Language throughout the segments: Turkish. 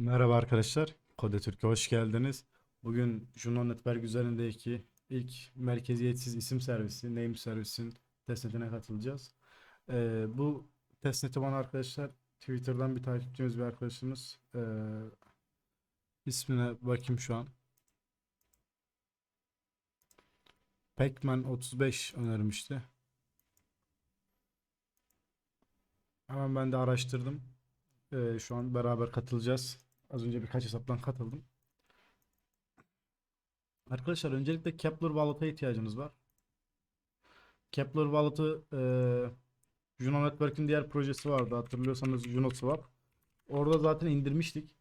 Merhaba arkadaşlar. Kode Türk'e hoş geldiniz. Bugün Juno Network üzerindeki ilk merkeziyetsiz isim servisi, name servisin testnetine katılacağız. Ee, bu testneti bana arkadaşlar Twitter'dan bir takipçimiz bir arkadaşımız ee, ismine bakayım şu an. Pacman 35 önermişti. Hemen ben de araştırdım. Ee, şu an beraber katılacağız. Az önce birkaç hesaptan katıldım. Arkadaşlar öncelikle Kepler Wallet'a ihtiyacınız var. Kepler Wallet'ı eee Juno Network'in diğer projesi vardı. Hatırlıyorsanız JunoSwap. Orada zaten indirmiştik.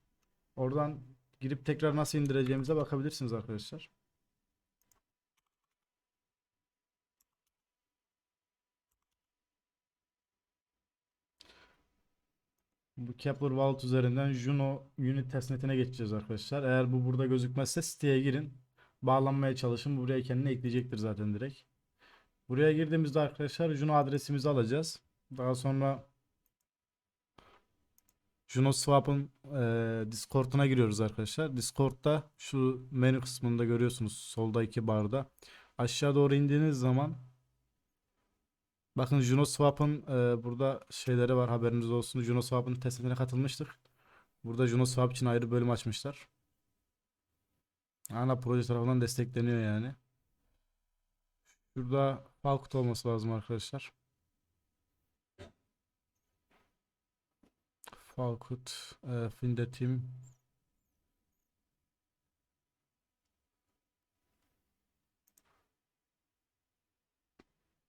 Oradan girip tekrar nasıl indireceğimize bakabilirsiniz arkadaşlar. Bu Kepler Wallet üzerinden Juno Unit testnetine geçeceğiz arkadaşlar. Eğer bu burada gözükmezse siteye girin. Bağlanmaya çalışın. Buraya kendine ekleyecektir zaten direkt. Buraya girdiğimizde arkadaşlar Juno adresimizi alacağız. Daha sonra Juno Swap'ın eee Discord'una giriyoruz arkadaşlar. Discord'da şu menü kısmında görüyorsunuz solda iki barda. Aşağı doğru indiğiniz zaman Bakın JunoSwap'ın e, burada şeyleri var haberiniz olsun. JunoSwap'ın testine katılmıştık. Burada JunoSwap için ayrı bölüm açmışlar. Ana proje tarafından destekleniyor yani. Şurada Falkut olması lazım arkadaşlar. Falkut, e, Finde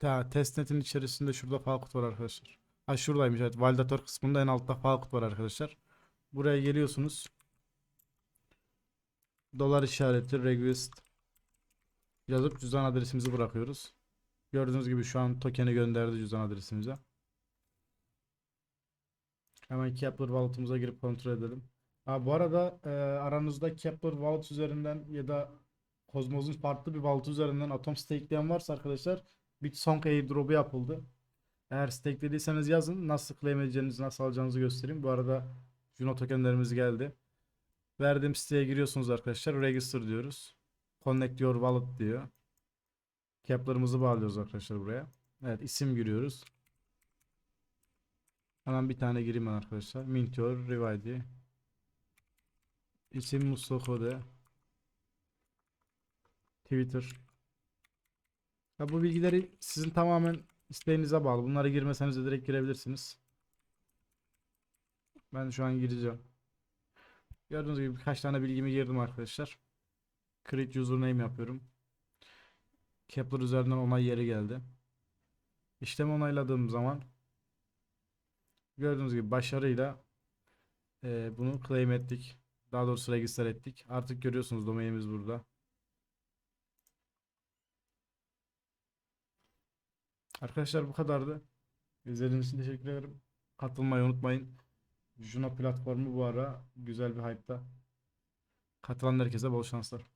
Ta testnetin içerisinde şurada Falkut var arkadaşlar. Ha şuradaymış evet. Validator kısmında en altta Falkut var arkadaşlar. Buraya geliyorsunuz. Dolar işareti request yazıp cüzdan adresimizi bırakıyoruz. Gördüğünüz gibi şu an token'i gönderdi cüzdan adresimize. Hemen Kepler Wallet'ımıza girip kontrol edelim. Ha, bu arada e, aranızda Kepler Wallet üzerinden ya da Cosmos'un farklı bir wallet üzerinden Atom stakeleyen varsa arkadaşlar Bitsonk airdrop'u yapıldı. Eğer stakelediyseniz yazın. Nasıl claim edeceğinizi, nasıl alacağınızı göstereyim. Bu arada Juno tokenlerimiz geldi. Verdiğim siteye giriyorsunuz arkadaşlar. Register diyoruz. Connect your wallet diyor. Kepler'ımızı bağlıyoruz arkadaşlar buraya. Evet isim giriyoruz. Hemen bir tane gireyim ben arkadaşlar. Mintior, Rivadi. İsim Mustafa Kode. Twitter. Ya bu bilgileri sizin tamamen isteğinize bağlı. Bunlara girmeseniz de direkt girebilirsiniz. Ben şu an gireceğim. Gördüğünüz gibi birkaç tane bilgimi girdim arkadaşlar. Create username yapıyorum. Kepler üzerinden onay yeri geldi. İşlemi onayladığım zaman gördüğünüz gibi başarıyla e, bunu claim ettik. Daha doğrusu register ettik. Artık görüyorsunuz domainimiz burada. Arkadaşlar bu kadardı. İzlediğiniz için teşekkür ederim. Katılmayı unutmayın. Juno platformu bu ara güzel bir hype'ta. Katılan herkese bol şanslar.